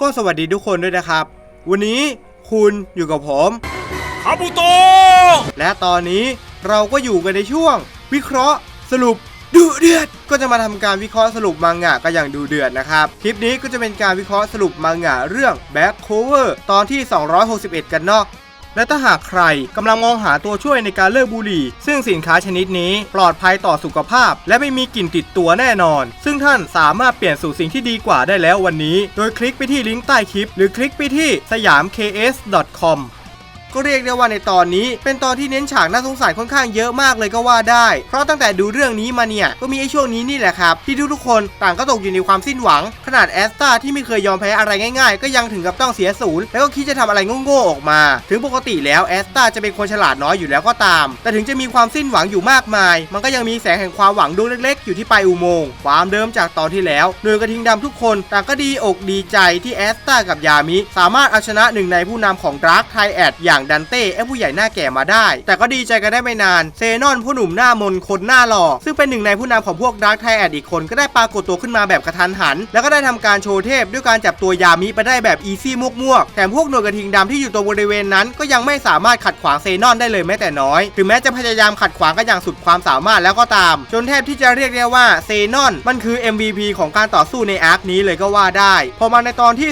ก็สวัสดีทุกคนด้วยนะครับ วันนี้คุณอยู่กับผมคาบุโตะและตอนนี้เราก็อยู่กันในช่วง วิเคราะห์สรุปดูเดือด ก็จะมาทำการวิเคราะห์สรุปมังงะกันอย่างดูเดือดนะครับ คลิปนี้ก็จะเป็นการวิเคราะห์สรุปมังงะเรื่อง Back Cover ตอนที่ 261 กันเนาะ และถ้าหากใครกำลังมองหาตัวช่วยในการเลิกบุหรี่ ซึ่งสินค้าชนิดนี้ปลอดภัยต่อสุขภาพ และไม่มีกลิ่นติดตัวแน่นอน ซึ่งท่านสามารถเปลี่ยนสู่สิ่งที่ดีกว่าได้แล้ววันนี้ โดยคลิกไปที่ลิงก์ใต้คลิป หรือคลิกไปที่สยาม ks.com ก็เรียกได้ว่าในตอนนี้ เป็นตอนที่เน้นฉากน่าสงสารค่อนข้างเยอะมากเลยก็ว่าได้ เพราะตั้งแต่ดูเรื่องนี้มาเนี่ยก็มีไอ้ช่วงนี้นี่แหละครับที่ทุกๆคนต่างก็ตกอยู่ในความสิ้นหวัง ขนาดแอสตาที่ไม่เคยยอมแพ้อะไรง่ายๆ ก็ยังถึงกับต้องเสียศูนย์แล้วก็คิดจะทำอะไรโง่ๆออกมา ถึงปกติแล้วแอสตาจะเป็นคนฉลาดน้อยอยู่แล้วก็ตาม แต่ถึงจะมีความสิ้นหวังอยู่มากมาย มันก็ยังมีแสงแห่งความหวังดวงเล็กๆ อยู่ที่ปลายอุโมงค์ความเดิมจากตอนที่แล้วหน่วยกระทิงดำทุกคนต่างก็ดีอกดีใจที่แอสตากับยามิ สามารถเอาชนะหนึ่งในผู้นำของดราร์กไทแอดอย่างดันเต้ไอ้ผู้ใหญ่หน้าแก่มาได้ แต่ก็ดีใจกันได้ไม่นานเซนอนผู้หนุ่มหน้ามนคนหน้าหล่อซึ่งเป็นหนึ่งในผู้นำของพวกดาร์กไทแอดอีกคนก็ได้ปรากฏตัวขึ้นมาแบบกระทันหัน แล้วก็ได้ทำการโชว์เทพด้วยการจับตัวยามิไปได้แบบอีซี่มวกแถมพวกหน่วยกระทิงดำที่อยู่ตัวบริเวณนั้น ก็ยังไม่สามารถขัดขวางเซนอนได้เลยแม้แต่น้อยถึงแม้จะพยายามขัดขวางกันอย่างสุดความสามารถแล้วก็ตาม จนแทบที่จะเรียกได้ว่าเซนอนมันคือ MVP ของการต่อสู้ในอาร์คนี้เลยก็ว่าได้ พอมาในตอนที่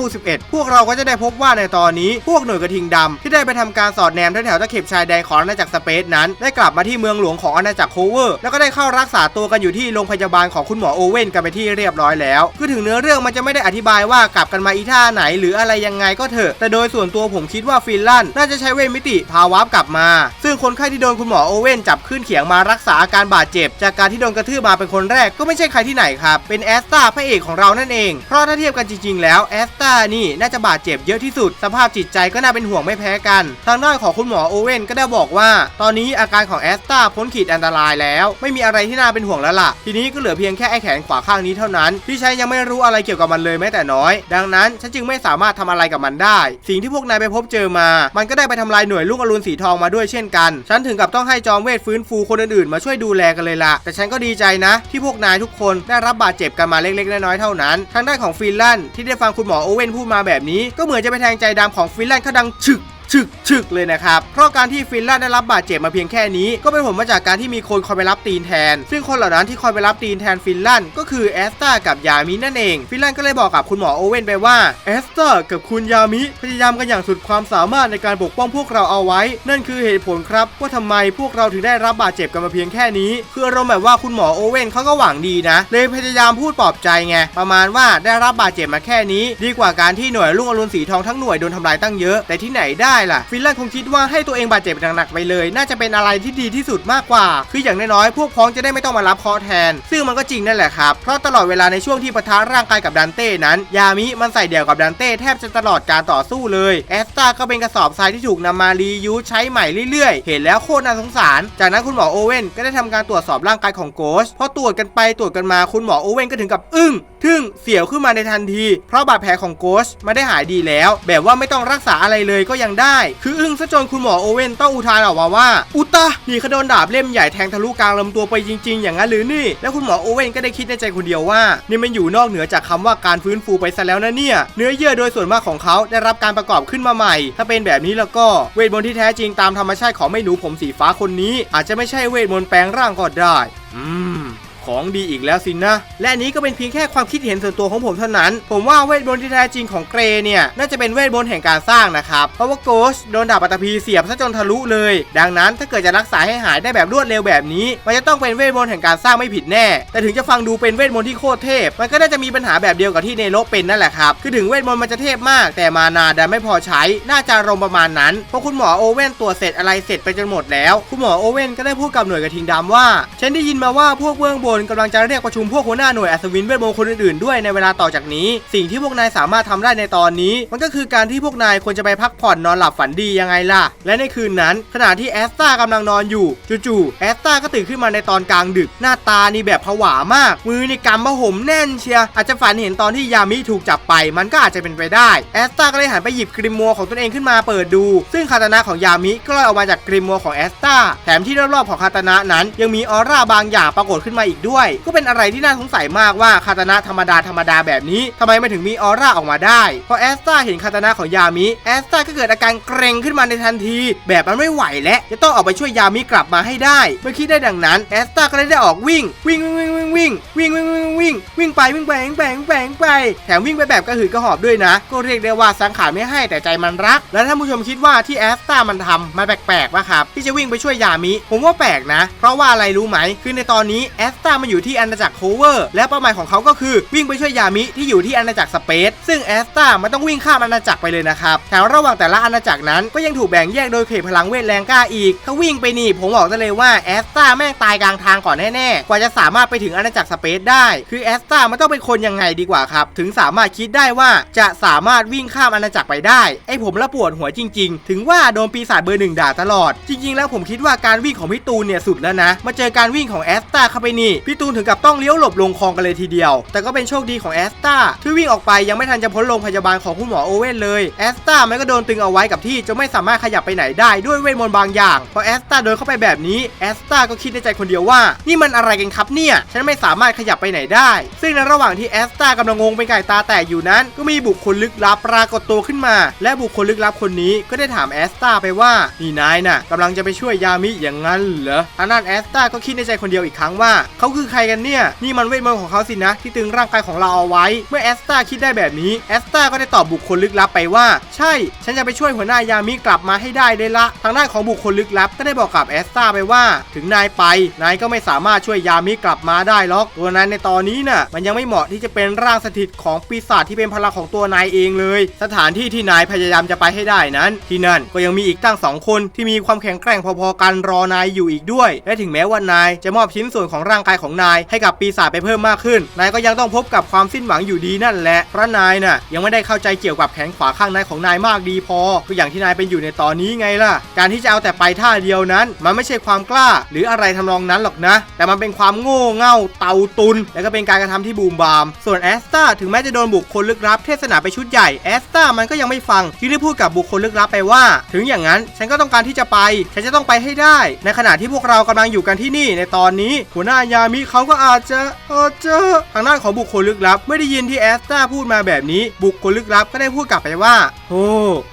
261 พวกเราก็จะได้พบว่าในตอนนี้พวกหน่วยกระทิงดำที่ได้ไปทำการสอดแนมแถวตะเข็บชายแดนของอาณาจักรสเปซนั้น ได้กลับมาที่เมืองหลวงของอาณาจักรโคเวอร์ แล้วก็ได้เข้ารักษาตัวกันอยู่ที่โรงพยาบาลของคุณหมอโอเว่นกันไปที่เรียบร้อยแล้วคือถึงเนื้อเรื่องมันจะไม่ได้อธิบายว่ากลับกันมาอีท่าไหน หรืออะไรยังไงก็เถอะ แต่โดยส่วนตัวผมคิดว่าฟินแลนด์น่าจะใช้เวทมิติพาวาร์ปกลับมา ซึ่งคนไข้ที่โดนคุณหมอโอเว่นจับขึ้นเขียงมารักษาอาการบาดเจ็บ จากการที่โดนกระทืบมาเป็นคนแรกก็ไม่ใช่ใครที่ไหนครับเป็นแอสตาพระเอกของเรานั่นเองเพราะถ้าเทียบกันจริงๆ แล้วแอสตานี่น่าจะบาดเจ็บเยอะที่สุดสภาพจิตใจก็น่าเป็นห่วงไม่แพ้กัน ทางด้านของคุณหมอโอเว่นก็ได้บอกว่า ตอนนี้อาการของแอสตาพ้นขีดอันตรายแล้ว ไม่มีอะไรที่น่าเป็นห่วงแล้วล่ะ ทีนี้ก็เหลือเพียงแค่ไอ้แขนขวาข้างนี้เท่านั้น ที่ฉันยังไม่รู้อะไรเกี่ยวกับมันเลยแม้แต่น้อย ดังนั้นฉันจึงไม่สามารถทำอะไรกับมันได้ สิ่งที่พวกนายไปพบเจอมา มันก็ได้ไปทำลายหน่วยลูกอรุณสีทองมาด้วยเช่นกัน ฉันถึงกับต้องให้จอมเวทฟื้นฟูคนอื่นๆมาช่วยดูแลกันเลยล่ะ แต่ฉันก็ดีใจนะ ที่พวกนายทุกคนได้รับบาดเจ็บกันมาเล็กๆน้อยๆเท่านั้น ทางด้านของฟินแลนด์ที่ได้ฟังคุณหมอโอเว่นพูดมาแบบนี้ก็เหมือนจะไปแทงใจดำของฟินแลนด์เขาดังฉึกฉึกฉึกเลยนะครับ เพราะการที่ฟินแลนด์ได้รับบาดเจ็บมาเพียงแค่นี้ ก็เป็นผลมาจากการที่มีคนคอยไปรับตีนแทน ซึ่งคนเหล่านั้นที่คอยไปรับตีนแทนฟินแลนด์ก็คือแอสตากับยามินั่นเอง ฟินแลนด์ก็เลยบอกกับคุณหมอโอเว่นไปว่าแอสตากับคุณยามิพยายามกันอย่างสุดความสามารถในการปกป้องพวกเราเอาไว้ นั่นคือเหตุผลครับ ว่าทำไมพวกเราถึงได้รับบาดเจ็บกันมาเพียงแค่นี้คืออารมณ์แบบว่าคุณหมอโอเว่นเขาก็หวังดีนะ เลยพยายามพูดปลอบใจไงประมาณว่าได้รับบาดเจ็บมาแค่นี้ ดีกว่าการที่หน่วยลุงอรุณสีทองทั้งหน่วยโดนทำลายตั้งเยอะ แต่ที่ไหนได้ล่ะ ฟินแลนด์คงคิดว่าให้ตัวเองบาดเจ็บหนักๆไปเลย น่าจะเป็นอะไรที่ดีที่สุดมากกว่า คืออย่างน้อยๆพวกพ้องจะได้ไม่ต้องมารับเคาะแทน ซึ่งมันก็จริงนั่นแหละครับ เพราะตลอดเวลาในช่วงที่ปะทะร่างกายกับดันเต้นั้น ยามิมันใส่เดี่ยวกับดันเต้แทบจะตลอดการต่อสู้เลยแอสตาก็เป็นกระสอบทรายที่ถูกนำมารียูใช้ใหม่เรื่อยๆ เห็นแล้วโคตรน่าสงสาร จากนั้นคุณหมอโอเว่นก็ได้ทำการตรวจสอบร่างกายของโกชพอตรวจกันไปตรวจกันมาคุณหมอโอเว่นก็ถึงกับอึ้ง ทึ่งเสียวขึ้นมาในทันที เพราะบาดแผลของโกชไม่ได้หายดีแล้ว แบบว่าไม่ต้องรักษาอะไรเลยก็ยังได้ คืออึ้งซะจนคุณหมอโอเว่นต้องอุทานออกมาว่า อุตะนี่เขาโดนดาบเล่มใหญ่แทงทะลุกลางลำตัวไปจริง ๆ อย่างนั้นหรือนี่ แล้วคุณหมอโอเว่นก็ได้คิดในใจคนเดียวว่า นี่มันอยู่นอกเหนือจากคำว่าการฟื้นฟูไปซะแล้วนะเนี่ย เนื้อเยื่อโดยส่วนมากของเขาได้รับการประกอบขึ้นมาใหม่ ถ้าเป็นแบบนี้แล้วก็เวทมนต์ที่แท้จริงตามธรรมชาติของแม่หนูผมสีฟ้าคนนี้ อาจจะไม่ใช่เวทมนต์แปลงร่างก็ได้ อืม ของดีอีกแล้วสินะ และนี้ก็เป็นเพียงแค่ความคิดเห็นส่วนตัวของผมเท่านั้น ผมว่าเวทมนต์ที่แท้จริงของเกรเนี่ยน่าจะเป็นเวทมนต์แห่งการสร้างนะครับ เพราะว่าโกชโดนดาบปัตภีเสียบซะจนทะลุเลย ดังนั้นถ้าเกิดจะรักษาให้หายได้แบบรวดเร็วแบบนี้ มันจะต้องเป็นเวทมนต์แห่งการสร้างไม่ผิดแน่ แต่ถึงจะฟังดูเป็นเวทมนต์ที่โคตรเทพ มันก็น่าจะมีปัญหาแบบเดียวกับที่เนโรเป็นนั่นแหละครับคือถึงเวทมนต์มันจะเทพมาก แต่มานาดันไม่พอใช้น่าจะรมประมาณนั้นเพราะคุณหมอโอเว่นตรวจเสร็จอะไรเสร็จไปจนหมดแล้ว คุณหมอโอเว่นก็ได้พูดกับหน่วยกระทิงดำว่า ฉันได้ยินมาว่าพวกเบื้องบนกำลังจะเรียกประชุมพวกหัวหน้าหน่วยอัศวินเวทมนต์คนอื่นๆด้วยในเวลาต่อจากนี้ สิ่งที่พวกนายสามารถทำได้ในตอนนี้ มันก็คือการที่พวกนายควรจะไปพักผ่อนนอนหลับฝันดียังไงล่ะ และในคืนนั้น ขณะที่แอสตากำลังนอนอยู่จู่ๆแอสตาก็ตื่นขึ้นมาในตอนกลางดึกหน้าตานี่แบบผวามาก มือในกำผ้าห่มแน่นเชียอาจจะฝันเห็นตอนที่ยามิถูกจับไป มันก็อาจจะเป็นไปได้แอสตาก็เลยหันไปหยิบกริมมัวของตนเองขึ้นมาเปิดดู ซึ่งคาตานะของยามิก็ลอยออกมาจากกริมมัวของแอสตาแถมที่รอบๆของคาตานะนั้นยังมีออร่าบางอย่างปรากฏขึ้นมาอีกด้วย ก็เป็นอะไรที่น่าสงสัยมากว่าคาตานะธรรมดาธรรมดาแบบนี้ทำไมมันถึงมีออร่าออกมาได้ พอแอสตาเห็นคาตานะของยามิแอสตาก็เกิดอาการเกรงขึ้นมาในทันที แบบมันไม่ไหวและจะต้องออกไปช่วยยามิกลับมาให้ได้ เมื่อคิดได้ดังนั้นแอสตาก็เลยได้ออกวิ่ง วิ่งวิ่งวิ่งวิ่งวิ่งวิ่งวิ่งวิ่งวิ่งวิ่งไปวิ่งไปวิ่งไปวิ่งไปวิ่งไปแถมวิ่งไปแบบกระหืดกระหอบด้วยนะ ก็เรียกได้ว่าสังขารไม่ให้แต่ใจมันรัก แล้วท่านผู้ชมคิดว่าที่แอสตามันทำมันแปลกๆป่ะครับที่จะวิ่งไปช่วยยามิ ผมว่าแปลกนะ เพราะว่าอะไรรู้ไหมคือในตอนนี้แอสตามันอยู่ที่อาณาจักรโคเวอร์และเป้าหมายของเขาก็คือวิ่งไปช่วยยามิที่อยู่ที่อาณาจักรสเปซซึ่งแอสตามันต้องวิ่งข้ามอาณาจักรไปเลยนะครับแถมระหว่างแต่ละอาณาจักรนั้นก็ยังถูกแบ่งแยกโดยเขตพลังเวทแรงกล้าอีกถ้าวิ่งไปนี่ผมบอกได้เลยว่าแอสตาแม่งตายกลางทางก่อนแน่ๆกว่าจะสามารถไปถึงอาณาจักรสเปซได้ คือแอสตามันต้องเป็นคนยังไงดีกว่าครับถึงสามารถคิดได้ว่าจะสามารถวิ่งข้ามอาณาจักรไปได้ไอผมละปวดหัวจริง ๆ ถึงว่าโดนปีศาจเบอร์หนึ่งด่าตลอด จริง ๆ แล้วผมคิดว่าการวิ่งของพี่ตูนเนี่ยสุดแล้วนะมาเจอการวิ่งของแอสตาเข้าไปนี่พี่ตูนถึงกับต้องเลี้ยวหลบลงคลองกันเลยทีเดียว แต่ก็เป็นโชคดีของแอสตาที่วิ่งออกไปยังไม่ทันจะพ้นโรงพยาบาลของคุณหมอโอเว่นเลยแอสตามันก็โดนตึงเอาไว้กับที่จนไม่สามารถขยับไปไหนได้ด้วยเวทมนต์บางอย่างพอแอสตาโดนเข้าไปแบบนี้แอสตาก็คิดในใจคนเดียวว่า นี่มันอะไรกันครับเนี่ย ฉันไม่สามารถขยับไปไหนได้ ซึ่งในระหว่างที่แอสตากำลังงงเป็นไก่ตาแตกอยู่นั้น ก็มีบุคคลลึกลับปรากฏตัวขึ้นมา และบุคคลลึกลับคนนี้ก็ได้ถามแอสตาไปว่านี่นายน่ะกำลังจะไปช่วยยามิอย่างนั้นเหรอทางด้านแอสตาก็คิดในใจคนเดียวอีกครั้งว่าเขาคือใครกันเนี่ย นี่มันเวทมนต์ของเขาสินะ ที่ตึงร่างกายของเราเอาไว้ เมื่อแอสตาคิดได้แบบนี้แอสตาก็ได้ตอบบุคคลลึกลับไปว่า ใช่ ฉันจะไปช่วยหัวหน้ายามิกลับมาให้ได้เลยละ ทางด้านของบุคคลลึกลับ ก็ได้บอกกับแอสตาไปว่า ถึงนายไปนายก็ไม่สามารถช่วยยามิกลับมาได้หรอก ตัวนายในตอนนี้น่ะ มันยังไม่เหมาะที่จะเป็นร่างสถิตของปีศาจที่เป็นพลังของตัวนายเองเลย สถานที่ที่นายพยายามจะไปให้ได้นั้น ที่นั่นก็ยังมีอีกตั้งสองคนที่มีความแข็งแกร่งพอๆกันรอนายอยู่อีกด้วย และถึงแม้ว่านายจะมอบชิ้นส่วนของร่างกายของนายให้กับปีศาจไปเพิ่มมากขึ้น นายก็ยังต้องพบกับความสิ้นหวังอยู่ดีนั่นแหละเพราะนายน่ะยังไม่ได้เข้าใจเกี่ยวกับแขนขวาข้างในของนายมากดีพอก็อย่างที่นายเป็นอยู่ในตอนนี้ไงล่ะ การที่จะเอาแต่ไปท่าเดียวนั้น มันไม่ใช่ความกล้า หรืออะไรทำนองนั้นหรอกนะ แต่มันเป็นความโง่เง่าเตาตุน และก็เป็นการกระทำที่บูมบาม ส่วนแอสตาถึงแม้จะโดนบุคคลลึกลับเทศนาไปชุดใหญ่แอสตามันก็ยังไม่ฟังจึงได้พูดกับบุคคลลึกลับไปว่า ถึงอย่างนั้นฉันก็ต้องการที่จะไป ฉันจะต้องไปให้ได้ ในขณะที่พวกเรากำลังอยู่กันที่นี่ในตอนนี้หัวหน้ายามเขาก็อาจจะอาจจะทางด้านของบุคคลลึกลับ ไม่ได้ยินที่แอสตาพูดมาแบบนี้ บุคคลลึกลับก็ได้พูดกลับไปว่าโอ้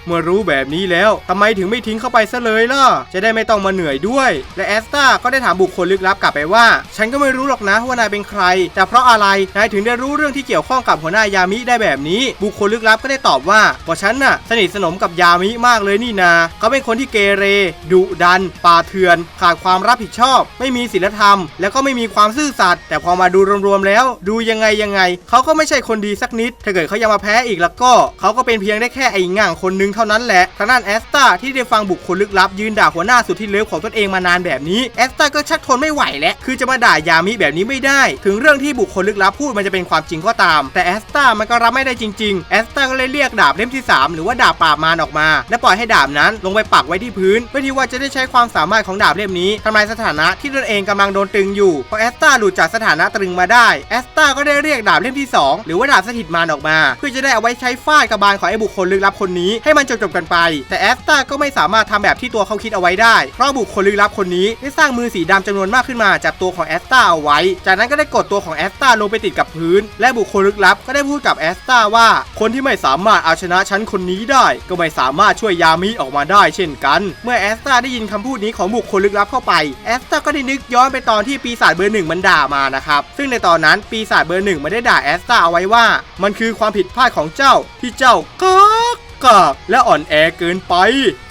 เมื่อรู้แบบนี้แล้วทำไมถึงไม่ทิ้งเข้าไปซะเลยล่ะจะได้ไม่ต้องมาเหนื่อยด้วย และแอสตาก็ได้ถามบุคคลลึกลับกลับไปว่า ฉันก็ไม่รู้หรอกนะว่านายเป็นใคร แต่เพราะอะไรนายถึงได้รู้เรื่องที่เกี่ยวข้องกับหัวหน้ายามิได้แบบนี้ บุคคลลึกลับก็ได้ตอบว่าก็ฉันน่ะสนิทสนมกับยามิมากเลยนี่นา เขาเป็นคนที่เกเร ดุดันป่าเถื่อน ขาดความรับผิดชอบ ไม่มีศีลธรรม แล้วก็ไม่มีความความซื่อสัตย์แต่พอมาดูรวมๆแล้ว ดูยังไงยังไงเขาก็ไม่ใช่คนดีสักนิด ถ้าเกิดเขายังมาแพ้อีกแล้วก็เขาก็เป็นเพียงได้แค่ไอ้ง่างคนนึงเท่านั้นแหละทางด้านแอสตาที่ได้ฟังบุคคลลึกลับยืนด่าหัวหน้าสุดที่เลวของตนเองมานานแบบนี้แอสตาก็ชักทนไม่ไหวแล้วคือจะมาด่ายามิแบบนี้ไม่ได้ ถึงเรื่องที่บุคคลลึกลับพูดมันจะเป็นความจริงก็ตาม แต่แอสตามันก็รับไม่ได้จริงๆแอสตาก็เลยเรียกดาบเล่มที่ 3 หรือว่าดาบปราบมารออกมา และปล่อยให้ดาบนั้นลงไปปักไว้ที่พื้น เพื่อที่ว่าจะได้ใช้ความสามารถของดาบเล่มนี้ทำลายสถานะที่ตนเองกำลังโดนตึงอยู่พอแอสตาหลุดจากสถานะตรึงมาได้แอสตาก็ได้เรียกดาบเล่มที่ 2 หรือว่าดาบสถิตมารออกมา เพื่อจะได้เอาไว้ใช้ฟาดกระบาลของไอ้บุคคลลึกลับคนนี้ให้มันจบๆกันไป แต่แอสตาก็ไม่สามารถทำแบบที่ตัวเขาคิดเอาไว้ได้ เพราะบุคคลลึกลับคนนี้ได้สร้างมือสีดำจำนวนมากขึ้นมาจับตัวของแอสตาเอาไว้ จากนั้นก็ได้กดตัวของแอสตาลงไปติดกับพื้น และบุคคลลึกลับก็ได้พูดกับแอสตาว่า คนที่ไม่สามารถเอาชนะฉันคนนี้ได้ ก็ไม่สามารถช่วยยามิออกมาได้เช่นกัน เมื่อแอสตาได้ยินคำพูดนี้ของบุคคลลึกลับเข้าไปแอสตาก็ได้นึกย้อนไปตอนที่ปีศาจเบอร์หนึ่งมันด่ามานะครับ ซึ่งในตอนนั้นปีศาจเบอร์หนึ่งมันได้ด่าแอสตาเอาไว้ว่า มันคือความผิดพลาดของเจ้าที่เจ้ากากกากและอ่อนแอเกินไป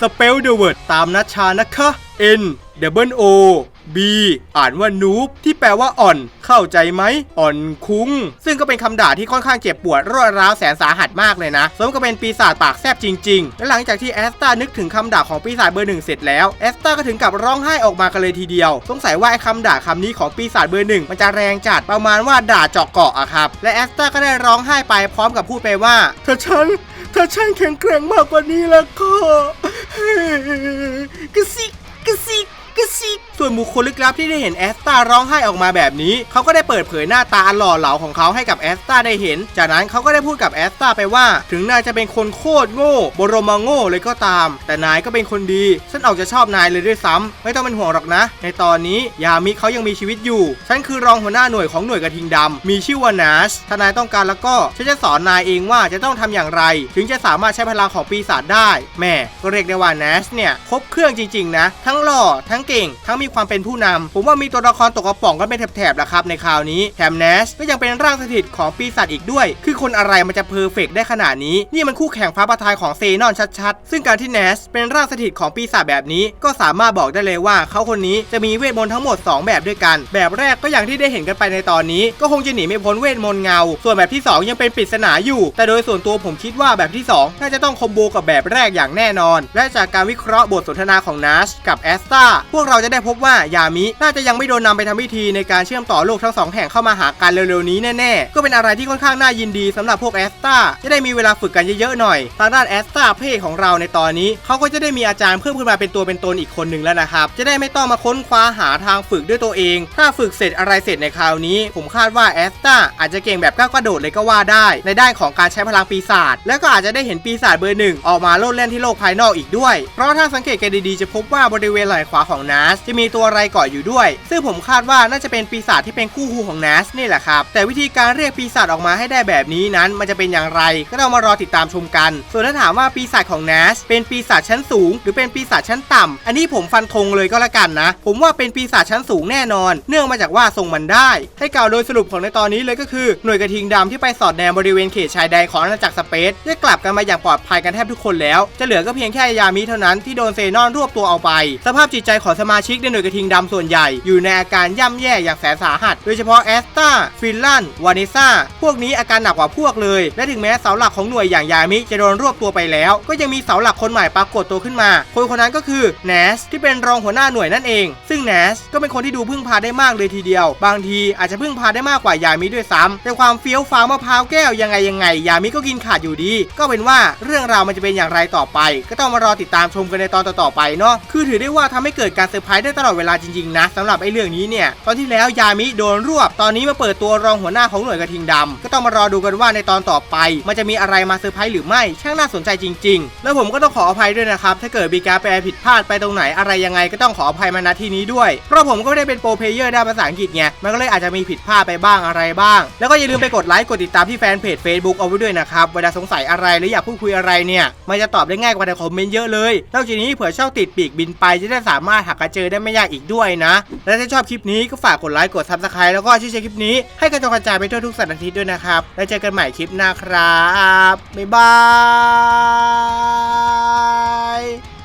สเปลเดอะเวิร์ดตามนัชชานะคะ N W O B อ่านว่านูบที่แปลว่าอ่อน เข้าใจไหมอ่อนคุ้ง ซึ่งก็เป็นคำด่าที่ค่อนข้างเจ็บปวดรวดร้าวแสนสาหัสมากเลยนะสมกับเป็นปีศาจปากแซบจริง ๆ และหลังจากที่แอสตานึกถึงคำด่าของปีศาจเบอร์หนึ่งเสร็จแล้วแอสตาก็ถึงกับร้องไห้ออกมากันเลยทีเดียว สงสัยว่าไอ้คำด่าคำนี้ของปีศาจเบอร์หนึ่งมันจะแรงจัดประมาณว่าด่าเจาะเกาะอะครับ และแอสตาก็ได้ร้องไห้ไปพร้อมกับพูดไปว่าถ้าฉันถ้าฉันแข็งแกร่งมากกว่านี้แล้วก็กระซิกกระซิกกซิก ส่วนบุคคลลึกลับที่ได้เห็นแอสตาร้องไห้ออกมาแบบนี้ เขาก็ได้เปิดเผยหน้าตาอันหล่อเหลาของเขาให้กับแอสตาได้เห็น จากนั้นเขาก็ได้พูดกับแอสตาไปว่า ถึงนายจะเป็นคนโคตรโง่บรมโง่เลยก็ตาม แต่นายก็เป็นคนดี ฉันออกจะชอบนายเลยด้วยซ้ำไม่ต้องเป็นห่วงหรอกนะ ในตอนนี้ยามิเขายังมีชีวิตอยู่ ฉันคือรองหัวหน้าหน่วยของหน่วยกระทิงดำมีชื่อว่านาชถ้านายต้องการแล้วก็ฉันจะสอนนายเองว่าจะต้องทำอย่างไร ถึงจะสามารถใช้พลังของปีศาจได้แม่ก็เรียกได้ว่านาชเนี่ยครบเครื่องจริง ๆ นะ ทั้งหล่อทั้งเก่ง ทั้งมีความเป็นผู้นำผมว่ามีตัวละครตกกระป๋องกันเป็นแถบๆแหละครับในคราวนี้แถมเนาชก็ยังเป็นร่างสถิตของปีศาจอีกด้วย คือคนอะไรมันจะเพอร์เฟกต์ได้ขนาดนี้ นี่มันคู่แข่งฟ้าประทายของเซนอนชัดๆ ซึ่งการที่แนชเป็นร่างสถิตของปีศาจแบบนี้ ก็สามารถบอกได้เลยว่าเขาคนนี้จะมีเวทมนต์ทั้งหมด 2 แบบด้วยกัน แบบแรกก็อย่างที่ได้เห็นกันไปในตอนนี้ ก็คงจะหนีไม่พ้นเวทมนต์เงา ส่วนแบบที่ 2 ยังเป็นปริศนาอยู่ แต่โดยส่วนตัวผมคิดว่าแบบที่ 2 น่าจะต้องคอมโบกับแบบแรกอย่างแน่นอน และจากการวิเคราะห์บทสนทนาของนัชกับแอสตาพวกเราจะได้พบว่ายามิน่าจะยังไม่โดนนำไปทำพิธีในการเชื่อมต่อโลกทั้งสองแห่งเข้ามาหากันเร็วๆนี้แน่ๆ ก็เป็นอะไรที่ค่อนข้างน่ายินดีสำหรับพวกแอสตาจะได้มีเวลาฝึกกันเยอะๆหน่อย ทางด้านแอสตาเพศของเราในตอนนี้ เขาก็จะได้มีอาจารย์เพิ่มขึ้นมาเป็นตัวเป็นตนอีกคนหนึ่งแล้วนะครับ จะได้ไม่ต้องมาค้นคว้าหาทางฝึกด้วยตัวเอง ถ้าฝึกเสร็จอะไรเสร็จในคราวนี้ ผมคาดว่าแอสตาอาจจะเก่งแบบก้าวกระโดดเลยก็ว่าได้ ในด้านของการใช้พลังปีศาจ และก็อาจจะได้เห็นปีศาจเบอร์หนึ่งออกมาโลดแล่นที่โลกภายนอกอีกด้วย เพราะถ้าสังเกตกันดีๆจะพบว่าบริเวณไหล่ขวาของนัสจะมีตัวอะไรเกาะอยู่ด้วย ซึ่งผมคาดว่าน่าจะเป็นปีศาจที่เป็นคู่หูของนัสนี่แหละครับ แต่วิธีการเรียกปีศาจออกมาให้ได้แบบนี้นั้น มันจะเป็นอย่างไร ก็ต้องมารอติดตามชมกัน ส่วนถ้าถามว่าปีศาจของนัสเป็นปีศาจชั้นสูง หรือเป็นปีศาจชั้นต่ำอันนี้ผมฟันธงเลยก็แล้วกันนะ ผมว่าเป็นปีศาจชั้นสูงแน่นอน เนื่องมาจากว่าทรงมันได้ ให้กล่าวโดยสรุปของในตอนนี้เลยก็คือหน่วยกระทิงดำที่ไปสอดแนมบริเวณเขตชายแดนของอาณาจักรสเปซได้กลับกันมาอย่างปลอดภัยกันแทบทุกคนแล้ว จะเหลือก็เพียงแค่ยามิเท่านั้นที่โดนเซนอนรวบตัวเอาไป สภาพจิตใจของสมาชิกในหน่วยกระทิงดำส่วนใหญ่ อยู่ในอาการย่ำแย่อย่างแสนสาหัส โดยเฉพาะแอสตาฟินลันวานิซ่าพวกนี้อาการหนักกว่าพวกเลย และถึงแม้เสาหลักของหน่วยอย่างยามิจะโดนรวบตัวไปแล้ว ก็ยังมีเสาหลักคนใหม่ปรากฏตัวขึ้นมา คนคนนั้นก็คือเนสที่เป็นรองหัวหน้าหน่วยนั่นเอง ซึ่งเนสก็เป็นคนที่ดูพึ่งพาได้มากเลยทีเดียว บางทีอาจจะพึ่งพาได้มากกว่ายามิด้วยซ้ำแต่ความเฟี้ยวฟ้าวมะพร้าวแก้วยังไงยังไง ยามิก็กินขาดอยู่ดี ก็เป็นว่าเรื่องราวมันจะเป็นอย่างไรต่อไป ก็ต้องมารอติดตามชมกันในตอนต่อๆไปเนาะคือถือได้ว่าทำให้เกิดการเซอร์ไพรส์ได้ตลอดเวลาจริงๆนะสำหรับไอ้เรื่องนี้เนี่ยตอนที่แล้วยามิโดนรวบ ตอนนี้มาเปิดตัวรองหัวหน้าของหน่วยกระทิงดำก็ต้องมารอดูกันว่าในตอนต่อไป มันจะมีอะไรมาเซอร์ไพรส์หรือไม่ช่างน่าสนใจจริง ๆ แล้วผมก็ต้องขออภัยด้วยนะครับถ้าเกิดมีการแปลผิดพลาดไปตรงไหนอะไรยังไงก็ต้องขออภัยมาณที่นี้ด้วยเพราะผมก็ไม่ได้เป็นโปรเพลเยอร์ด้านภาษาอังกฤษไงมันก็เลยอาจจะมีผิดพลาดไปบ้างอะไรบ้าง แล้วก็อย่าลืมไปกดไลค์กดติดตามที่แฟนเพจ Facebook เอาไว้ด้วยนะครับเวลาสงสัยอะไรหรืออยากพูดคุยอะไรเนี่ยมันจะตอบได้ง่ายกว่าในคอมเมนต์เยอะเลยนอกจากนี้เผื่อชอบติดปีกบินไปจะได้สามารถหากระเจอได้ไม่ยากอีกด้วยนะ และถ้าชอบคลิปนี้ก็ฝากกดไลค์กดซับสไครต์แล้วก็ช่วยแชร์คลิปนี้ให้กระจายกระจายไปทั่วทุกสัปดาห์ด้วยนะครับ แล้วเจอกันใหม่คลิปหน้าครับบ๊ายบาย